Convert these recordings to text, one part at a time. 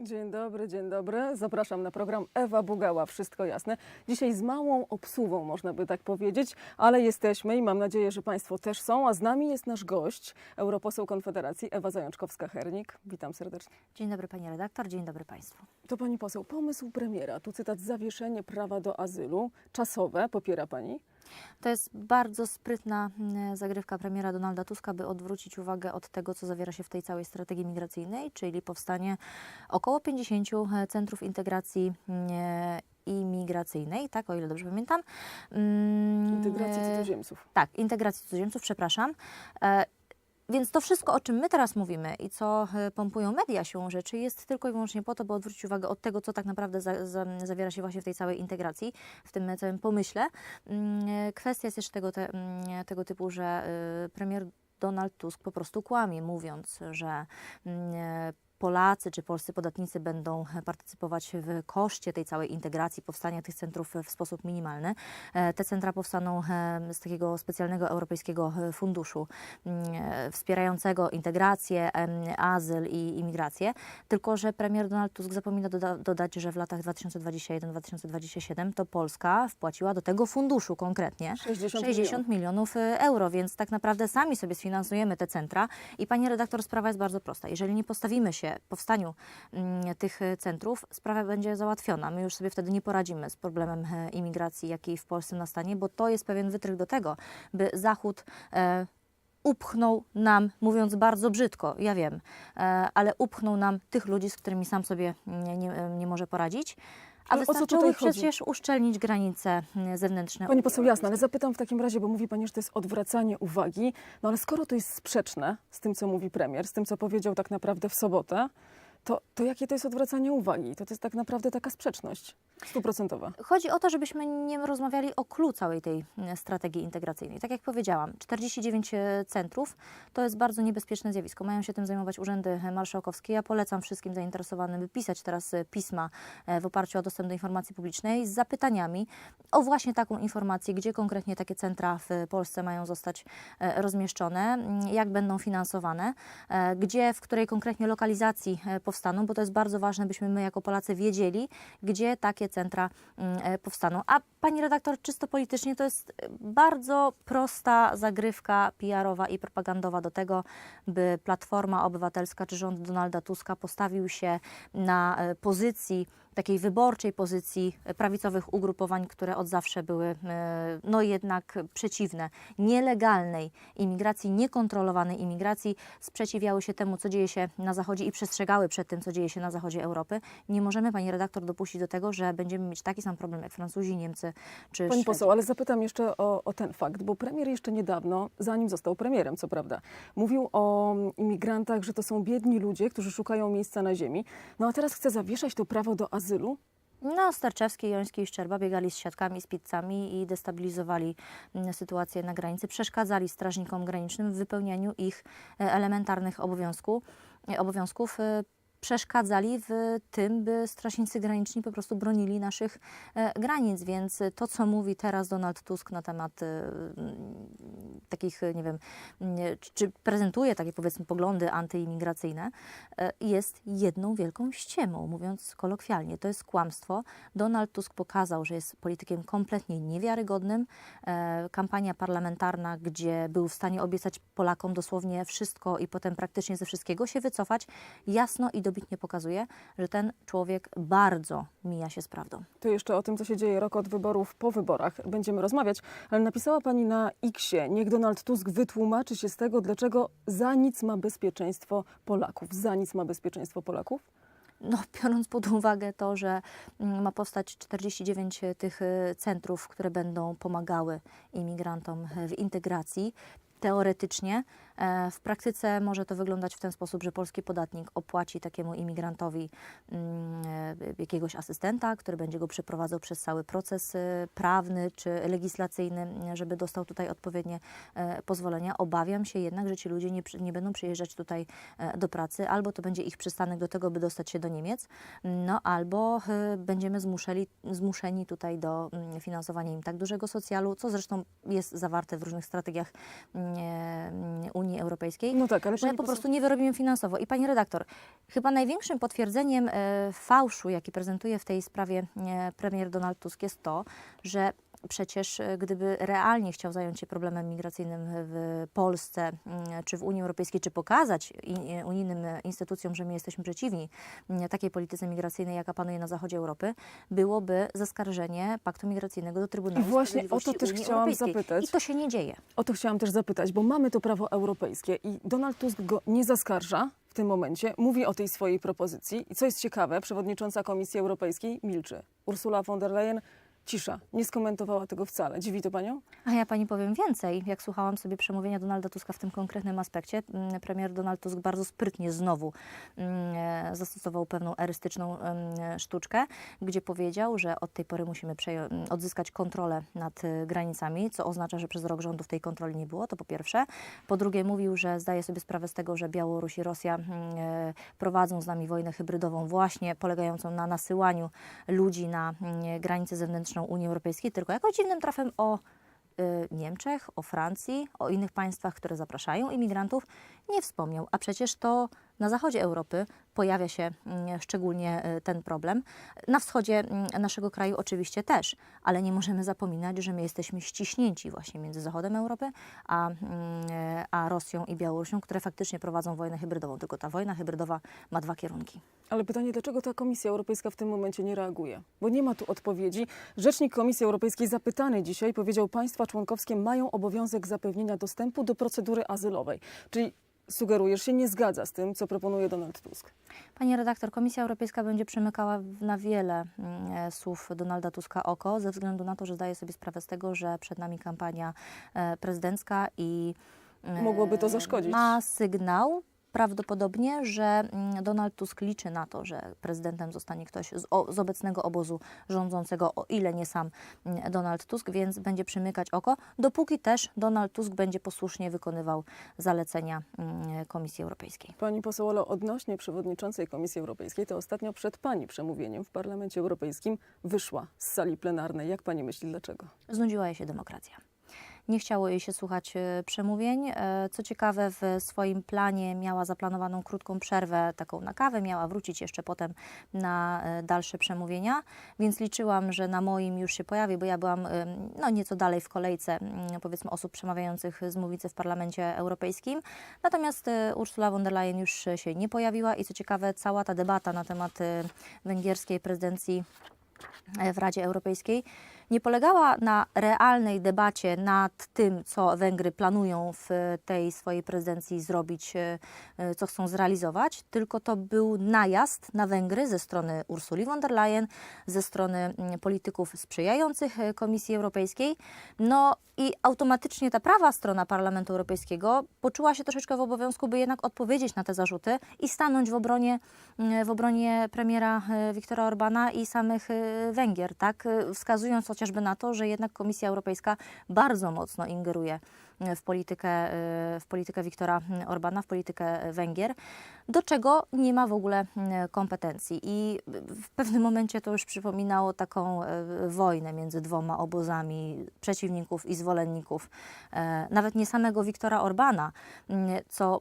Dzień dobry, dzień dobry. Zapraszam na program Ewa Bugała. Wszystko jasne. Dzisiaj z małą obsługą, można by tak powiedzieć, ale jesteśmy i mam nadzieję, że Państwo też są. A z nami jest nasz gość, europoseł Konfederacji Ewa Zajączkowska-Hernik. Witam serdecznie. Dzień dobry pani redaktor, dzień dobry państwu. To pani poseł, pomysł premiera, tu cytat, zawieszenie prawa do azylu, czasowe, popiera pani? To jest bardzo sprytna mm, zagrywka premiera Donalda Tuska, by odwrócić uwagę od tego, co zawiera się w tej całej strategii migracyjnej, czyli powstanie około 50 centrów integracji mm, imigracyjnej, tak, o ile dobrze pamiętam. Mm, Integracji e, cudzoziemców. Tak, integracji cudzoziemców, przepraszam. Więc to wszystko, o czym my teraz mówimy i co e, pompują media siłą rzeczy, jest tylko i wyłącznie po to, by odwrócić uwagę od tego, co tak naprawdę za, za, zawiera się właśnie w tej całej integracji, w tym całym pomyśle. Mm, e, Kwestia jest jeszcze tego, te, mm, tego typu, że e, premier Donald Tusk po prostu kłamie, mówiąc, że mm, Polacy czy polscy podatnicy będą e, partycypować w koszcie tej całej integracji, powstania tych centrów w sposób minimalny. E, Te centra powstaną e, z takiego specjalnego europejskiego e, funduszu mm, e, wspierającego integrację, azyl i imigrację. Tylko, że premier Donald Tusk zapomina doda dodać, że w latach 2021-2027 to Polska wpłaciła do tego funduszu konkretnie 60 60 milionów y, euro, więc tak naprawdę sami sobie sfinansujemy te centra. I pani redaktor, sprawa jest bardzo prosta. Jeżeli nie postawimy się powstaniu mm, tych y, centrów, sprawa będzie załatwiona. My już sobie wtedy nie poradzimy z problemem e, imigracji, jaki w Polsce nastanie, bo to jest pewien wytrych do tego, by Zachód e, upchnął nam, mówiąc bardzo brzydko, ja wiem, e, ale upchnął nam tych ludzi, z którymi sam sobie nie, nie, nie może poradzić. A Ale o wystarczyłoby przecież uszczelnić granice mm, zewnętrzne Pani poseł, jasne, ale zapytam w takim razie, bo mówi Pani, że to jest odwracanie uwagi. No ale skoro to jest sprzeczne z tym, co mówi premier, z tym, co powiedział tak naprawdę w sobotę, to, to jakie to jest odwracanie uwagi? To, to jest tak naprawdę taka sprzeczność stuprocentowa. Chodzi o to, żebyśmy nie rozmawiali o clue całej tej mm, strategii integracyjnej. Tak jak powiedziałam, 49 centrów to jest bardzo niebezpieczne zjawisko. Mają się tym zajmować urzędy marszałkowskie. Ja polecam wszystkim zainteresowanym, pisać teraz e, pisma e, w oparciu o dostęp do informacji publicznej z zapytaniami o właśnie taką informację, gdzie konkretnie takie centra w Polsce mają zostać e, rozmieszczone, mm, jak będą finansowane, e, gdzie, w której konkretnie lokalizacji e, powstaną, bo to jest bardzo ważne, byśmy my jako Polacy wiedzieli, gdzie takie centra mm, e, powstaną. A pani redaktor, czysto politycznie to jest e, bardzo prosta zagrywka PR-owa i propagandowa do tego, by Platforma Obywatelska czy rząd Donalda Tuska postawił się na e, pozycji takiej wyborczej pozycji prawicowych ugrupowań, które od zawsze były e, no jednak przeciwne nielegalnej imigracji, niekontrolowanej imigracji, sprzeciwiały się temu, co dzieje się na Zachodzie i przestrzegały przed tym, co dzieje się na Zachodzie Europy. Nie możemy, pani redaktor, dopuścić do tego, że będziemy mieć taki sam problem jak Francuzi, Niemcy czy Pani Szwedzi. poseł, ale zapytam jeszcze o, o ten fakt, bo premier jeszcze niedawno, zanim został premierem, co prawda, mówił o imigrantach, że to są biedni ludzie, którzy szukają miejsca na ziemi. No a teraz chce zawieszać to prawo do azylu? No, Starczewski, Joński i Szczerba biegali z siatkami, z pizzami i destabilizowali mm, sytuację na granicy, przeszkadzali strażnikom granicznym w wypełnianiu ich e, elementarnych e, obowiązków. Przeszkadzali w tym, by strażnicy graniczni po prostu bronili naszych e, granic, więc to, co mówi teraz Donald Tusk na temat e, takich, nie wiem, czy- prezentuje takie powiedzmy poglądy antyimigracyjne, e, jest jedną wielką ściemą, mówiąc kolokwialnie. To jest kłamstwo. Donald Tusk pokazał, że jest politykiem kompletnie niewiarygodnym. Kampania parlamentarna, gdzie był w stanie obiecać Polakom dosłownie wszystko i potem praktycznie ze wszystkiego się wycofać, jasno i dobitnie pokazuje, że ten człowiek bardzo mija się z prawdą. To jeszcze o tym, co się dzieje rok od wyborów po wyborach będziemy rozmawiać, ale napisała Pani na X-ie, niech Donald Tusk wytłumaczy się z tego, dlaczego za nic ma bezpieczeństwo Polaków. Za nic ma bezpieczeństwo Polaków? No, biorąc pod uwagę to, że mm, ma powstać 49 tych y, centrów, które będą pomagały imigrantom e, w integracji, teoretycznie, w praktyce może to wyglądać w ten sposób, że polski podatnik opłaci takiemu imigrantowi mm, e, jakiegoś asystenta, który będzie go przeprowadzał przez cały proces e, prawny czy legislacyjny, żeby dostał tutaj odpowiednie e, pozwolenia. Obawiam się jednak, że ci ludzie nie, nie będą przyjeżdżać tutaj e, do pracy, albo to będzie ich przystanek do tego, by dostać się do Niemiec, no albo e, będziemy zmuszeni, zmuszeni tutaj do mm, finansowania im tak dużego socjalu, co zresztą jest zawarte w różnych strategiach mm, e, Unii Unii Europejskiej, No tak, ale że po prostu nie wyrobimy finansowo. I pani redaktor, chyba największym potwierdzeniem e, fałszu, jaki prezentuje w tej sprawie e, premier Donald Tusk jest to, że przecież e, gdyby realnie chciał zająć się problemem migracyjnym w Polsce mm, czy w Unii Europejskiej, czy pokazać unijnym e, instytucjom, że my jesteśmy przeciwni mm, takiej polityce migracyjnej, jaka panuje na zachodzie Europy, byłoby zaskarżenie paktu migracyjnego do Trybunału I właśnie o to też Unii chciałam Europejskiej. zapytać. I to się nie dzieje. O to chciałam też zapytać, bo mamy to prawo europejskie i Donald Tusk go nie zaskarża w tym momencie, mówi o tej swojej propozycji. I co jest ciekawe, przewodnicząca Komisji Europejskiej milczy. Ursula von der Leyen cisza, nie skomentowała tego wcale. Dziwi to panią? A ja pani powiem więcej. Jak słuchałam sobie przemówienia Donalda Tuska w tym konkretnym aspekcie, mm, premier Donald Tusk bardzo sprytnie znowu mm, e, zastosował pewną erystyczną sztuczkę, gdzie powiedział, że od tej pory musimy przejo- m, odzyskać kontrolę nad e, granicami, co oznacza, że przez rok rządów tej kontroli nie było, to po pierwsze. Po drugie mówił, że zdaje sobie sprawę z tego, że Białoruś i Rosja mm, e, prowadzą z nami wojnę hybrydową właśnie polegającą na nasyłaniu ludzi na mm, granicę zewnętrzną Unii Europejskiej, tylko jakoś dziwnym trafem o y, Niemczech, o Francji, o innych państwach, które zapraszają imigrantów, nie wspomniał. A przecież to na zachodzie Europy pojawia się mm, szczególnie y, ten problem. Na wschodzie mm, naszego kraju oczywiście też, ale nie możemy zapominać, że my jesteśmy ściśnięci właśnie między zachodem Europy a, mm, e, a Rosją i Białorusią, które faktycznie prowadzą wojnę hybrydową. Tylko ta wojna hybrydowa ma dwa kierunki. Ale pytanie, dlaczego ta Komisja Europejska w tym momencie nie reaguje? Bo nie ma tu odpowiedzi. Rzecznik Komisji Europejskiej zapytany dzisiaj powiedział, państwa członkowskie mają obowiązek zapewnienia dostępu do procedury azylowej. Czyli sugerujesz się, nie zgadza z tym, co proponuje Donald Tusk. Pani redaktor, Komisja Europejska będzie przymykała na wiele mm, e, słów Donalda Tuska oko, ze względu na to, że zdaje sobie sprawę z tego, że przed nami kampania e, prezydencka i e, Mogłoby to zaszkodzić. Ma sygnał prawdopodobnie, że mm, Donald Tusk liczy na to, że prezydentem zostanie ktoś z, o, z obecnego obozu rządzącego, o ile nie sam mm, Donald Tusk, więc będzie przymykać oko, dopóki też Donald Tusk będzie posłusznie wykonywał zalecenia mm, Komisji Europejskiej. Pani poseł Olo, odnośnie przewodniczącej Komisji Europejskiej, to ostatnio przed pani przemówieniem w Parlamencie Europejskim wyszła z sali plenarnej. Jak pani myśli, dlaczego? Znudziła jej się demokracja. Nie chciało jej się słuchać e, przemówień. E, Co ciekawe, w swoim planie miała zaplanowaną krótką przerwę, taką na kawę, miała wrócić jeszcze potem na e, dalsze przemówienia, więc liczyłam, że na moim już się pojawi, bo ja byłam no, nieco dalej w kolejce, mm, powiedzmy, osób przemawiających z mównicy w Parlamencie Europejskim. Natomiast Ursula von der Leyen już się nie pojawiła i co ciekawe, cała ta debata na temat węgierskiej prezydencji w Radzie Europejskiej nie polegała na realnej debacie nad tym, co Węgry planują w tej swojej prezydencji zrobić, e, e, co chcą zrealizować, tylko to był najazd na Węgry ze strony Ursuli von der Leyen, ze strony mm, polityków sprzyjających e, Komisji Europejskiej. No i automatycznie ta prawa strona Parlamentu Europejskiego poczuła się troszeczkę w obowiązku, by jednak odpowiedzieć na te zarzuty i stanąć w obronie, mm, w obronie premiera Viktora Orbana i samych Węgier, tak? Wskazując chociażby na to, że jednak Komisja Europejska bardzo mocno ingeruje w politykę, e, w politykę Viktora Orbana, w politykę Węgier, do czego nie ma w ogóle mm, kompetencji. I w pewnym momencie to już przypominało taką e, wojnę między dwoma obozami przeciwników i zwolenników, nawet nie samego Viktora Orbana, co,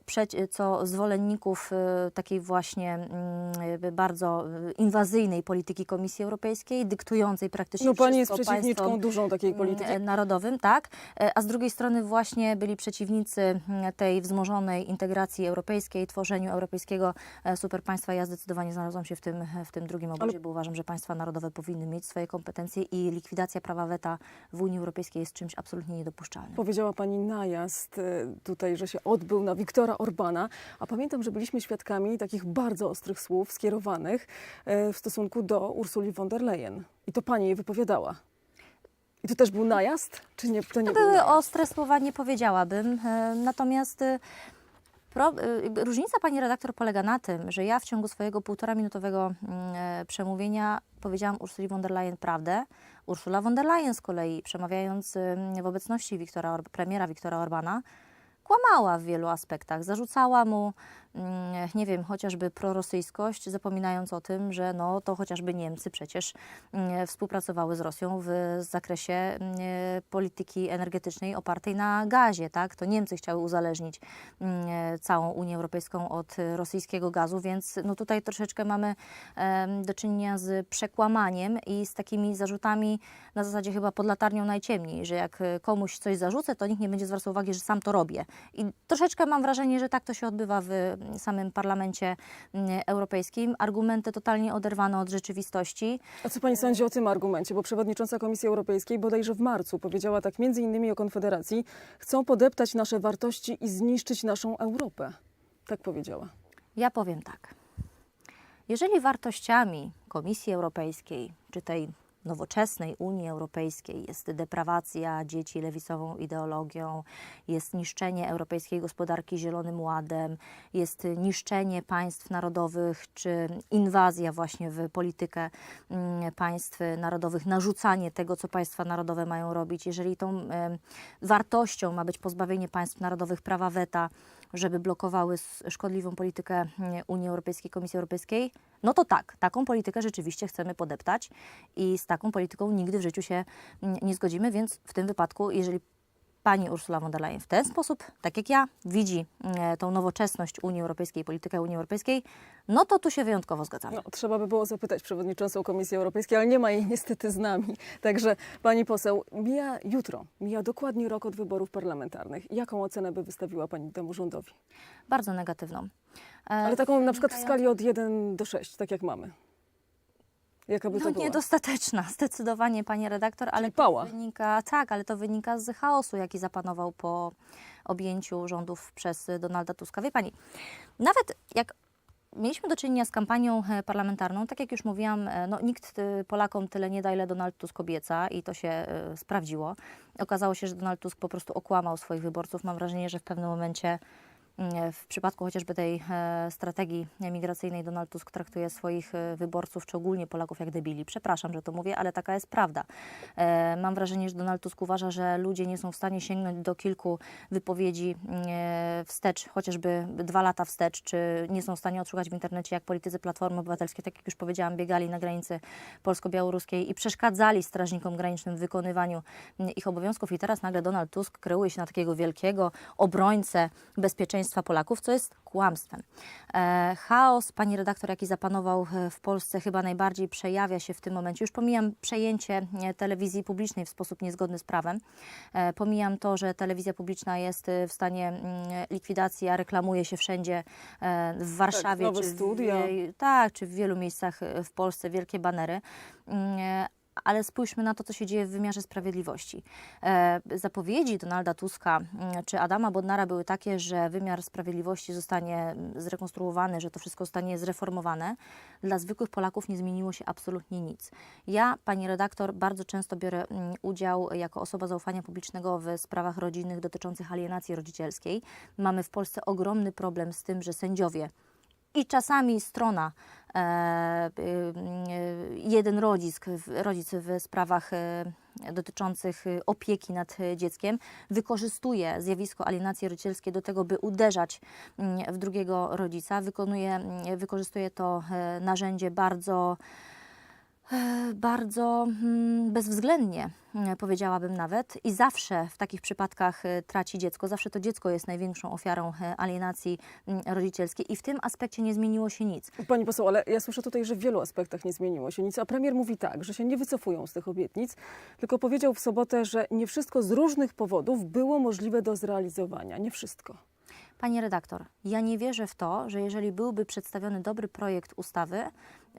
co zwolenników takiej właśnie mm, bardzo inwazyjnej polityki Komisji Europejskiej, dyktującej praktycznie No pani jest przeciwniczką dużą takiej polityki. narodowym, tak, a z drugiej strony właśnie byli przeciwnicy mm, tej wzmożonej integracji europejskiej, tworzeniu europejskiego e, superpaństwa. Ja zdecydowanie znalazłam się w tym, w tym drugim obozie, bo uważam, że państwa narodowe powinny mieć swoje kompetencje i likwidacja prawa weta w Unii Europejskiej jest czymś absolutnie niedopuszczalnym. Powiedziała pani najazd e, tutaj, że się odbył na Wiktora Orbana, a pamiętam, że byliśmy świadkami takich bardzo ostrych słów skierowanych e, w stosunku do Ursuli von der Leyen. I to pani je wypowiadała. I to też był najazd? Czy nie? To nie To był były najazd? ostre słowa, nie powiedziałabym. E, Natomiast e, pro, e, różnica, pani redaktor, polega na tym, że ja w ciągu swojego półtora minutowego mm, e, przemówienia powiedziałam Ursuli von der Leyen prawdę. Ursula von der Leyen z kolei, przemawiając em, w obecności Wiktora, Orb- premiera Wiktora Orbana, kłamała w wielu aspektach. Zarzucała mu nie wiem, chociażby prorosyjskość, zapominając o tym, że no, to chociażby Niemcy przecież mm, współpracowały z Rosją w zakresie mm, polityki energetycznej opartej na gazie. Tak? To Niemcy chciały uzależnić mm, całą Unię Europejską od rosyjskiego gazu, więc no, tutaj troszeczkę mamy do czynienia z przekłamaniem i z takimi zarzutami na zasadzie chyba pod latarnią najciemniej, że jak komuś coś zarzucę, to nikt nie będzie zwracał uwagi, że sam to robię. I troszeczkę mam wrażenie, że tak to się odbywa w mm, samym parlamencie mm, europejskim. Argumenty totalnie oderwane od rzeczywistości. A co pani sądzi o tym argumencie? Bo przewodnicząca Komisji Europejskiej bodajże w marcu powiedziała tak między innymi o Konfederacji, chcą podeptać nasze wartości i zniszczyć naszą Europę. Tak powiedziała. Ja powiem tak. Jeżeli wartościami Komisji Europejskiej, czy tej nowoczesnej Unii Europejskiej. Jest deprawacja dzieci lewicową ideologią, jest niszczenie europejskiej gospodarki zielonym ładem, jest niszczenie państw narodowych, czy inwazja właśnie w politykę mm, państw narodowych, narzucanie tego, co państwa narodowe mają robić, jeżeli tą wartością ma być pozbawienie państw narodowych prawa weta, żeby blokowały szkodliwą politykę mm, Unii Europejskiej, Komisji Europejskiej, no to tak, taką politykę rzeczywiście chcemy podeptać i z taką polityką nigdy w życiu się mm, nie zgodzimy, więc w tym wypadku, jeżeli pani Ursula von der Leyen w ten sposób, tak jak ja, widzi mm, tą nowoczesność Unii Europejskiej, politykę Unii Europejskiej, no to tu się wyjątkowo zgadzamy. No, trzeba by było zapytać przewodniczącą Komisji Europejskiej, ale nie ma jej niestety z nami. Także pani poseł, mija jutro, mija dokładnie rok od wyborów parlamentarnych. Jaką ocenę by wystawiła pani temu rządowi? Bardzo negatywną. E, Ale taką na przykład w skali od 1 do 6, tak jak mamy. Jaka by No to była? niedostateczna, zdecydowanie, pani redaktor, ale Czyli pała. to wynika, tak, ale to wynika z chaosu, jaki zapanował po objęciu rządów przez Donalda Tuska. Wie pani, nawet jak mieliśmy do czynienia z kampanią e, parlamentarną, tak jak już mówiłam, e, no, nikt e, Polakom tyle nie da, ile Donald Tusk obieca i to się sprawdziło. Okazało się, że Donald Tusk po prostu okłamał swoich wyborców. Mam wrażenie, że w pewnym momencie w przypadku chociażby tej e, strategii migracyjnej Donald Tusk traktuje swoich e, wyborców, czy ogólnie Polaków jak debili. Przepraszam, że to mówię, ale taka jest prawda. E, mam wrażenie, że Donald Tusk uważa, że ludzie nie są w stanie sięgnąć do kilku wypowiedzi e, wstecz, chociażby dwa lata wstecz, czy nie są w stanie odszukać w internecie, jak politycy Platformy Obywatelskiej, tak jak już powiedziałam, biegali na granicy polsko-białoruskiej i przeszkadzali strażnikom granicznym w wykonywaniu mm, ich obowiązków. I teraz nagle Donald Tusk kreuje się na takiego wielkiego obrońcę bezpieczeństwa Polaków, co jest kłamstwem. E, chaos, pani redaktor, jaki zapanował e, w Polsce, chyba najbardziej przejawia się w tym momencie. Już pomijam przejęcie e, telewizji publicznej w sposób niezgodny z prawem. E, pomijam to, że telewizja publiczna jest e, w stanie mm, likwidacji, a reklamuje się wszędzie e, w Warszawie. nowe czy w jej- tak, czy w wielu miejscach e, w Polsce wielkie banery. Mm, e, Ale spójrzmy na to, co się dzieje w wymiarze sprawiedliwości. E, zapowiedzi Donalda Tuska czy Adama Bodnara były takie, że wymiar sprawiedliwości zostanie zrekonstruowany, że to wszystko zostanie zreformowane. Dla zwykłych Polaków nie zmieniło się absolutnie nic. Ja, pani redaktor, bardzo często biorę udział jako osoba zaufania publicznego w sprawach rodzinnych dotyczących alienacji rodzicielskiej. Mamy w Polsce ogromny problem z tym, że sędziowie i czasami strona, e, y, jeden rodzic, rodzic w sprawach e, dotyczących opieki nad e, dzieckiem wykorzystuje zjawisko alienacji rodzicielskiej do tego, by uderzać mm, w drugiego rodzica. Wykonuje, mm, wykorzystuje to e, narzędzie bardzo e, bardzo mm, bezwzględnie, mm, powiedziałabym nawet, i zawsze w takich przypadkach e, traci dziecko. Zawsze to dziecko jest największą ofiarą e, alienacji mm, rodzicielskiej i w tym aspekcie nie zmieniło się nic. Pani poseł, ale ja słyszę tutaj, że w wielu aspektach nie zmieniło się nic, a premier mówi tak, że się nie wycofują z tych obietnic, tylko powiedział w sobotę, że nie wszystko z różnych powodów było możliwe do zrealizowania. Nie wszystko. Pani redaktor, ja nie wierzę w to, że jeżeli byłby przedstawiony dobry projekt ustawy,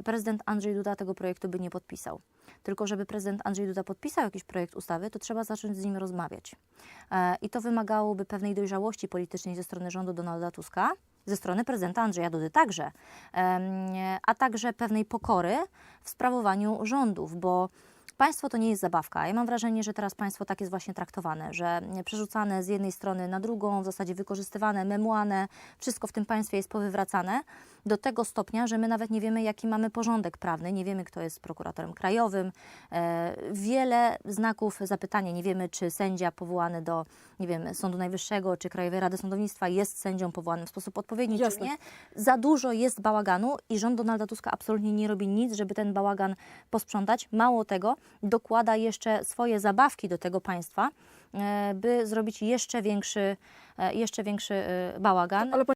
prezydent Andrzej Duda tego projektu by nie podpisał. Tylko żeby prezydent Andrzej Duda podpisał jakiś projekt ustawy, to trzeba zacząć z nim rozmawiać. E, I to wymagałoby pewnej dojrzałości politycznej ze strony rządu Donalda Tuska, ze strony prezydenta Andrzeja Dudy także, a także pewnej pokory w sprawowaniu rządów, bo Państwo to nie jest zabawka. Ja mam wrażenie, że teraz państwo tak jest właśnie traktowane, że przerzucane z jednej strony na drugą, w zasadzie wykorzystywane, memłane, wszystko w tym państwie jest powywracane do tego stopnia, że my nawet nie wiemy, jaki mamy porządek prawny, nie wiemy, kto jest prokuratorem krajowym. E, wiele znaków zapytania. Nie wiemy, czy sędzia powołany do, nie wiem, Sądu Najwyższego, czy Krajowej Rady Sądownictwa jest sędzią powołanym w sposób odpowiedni, Jasne. czy nie. Za dużo jest bałaganu i rząd Donalda Tuska absolutnie nie robi nic, żeby ten bałagan posprzątać. Mało tego, dokłada jeszcze swoje zabawki do tego państwa, e, by zrobić jeszcze większy, e, jeszcze większy e, bałagan. Ale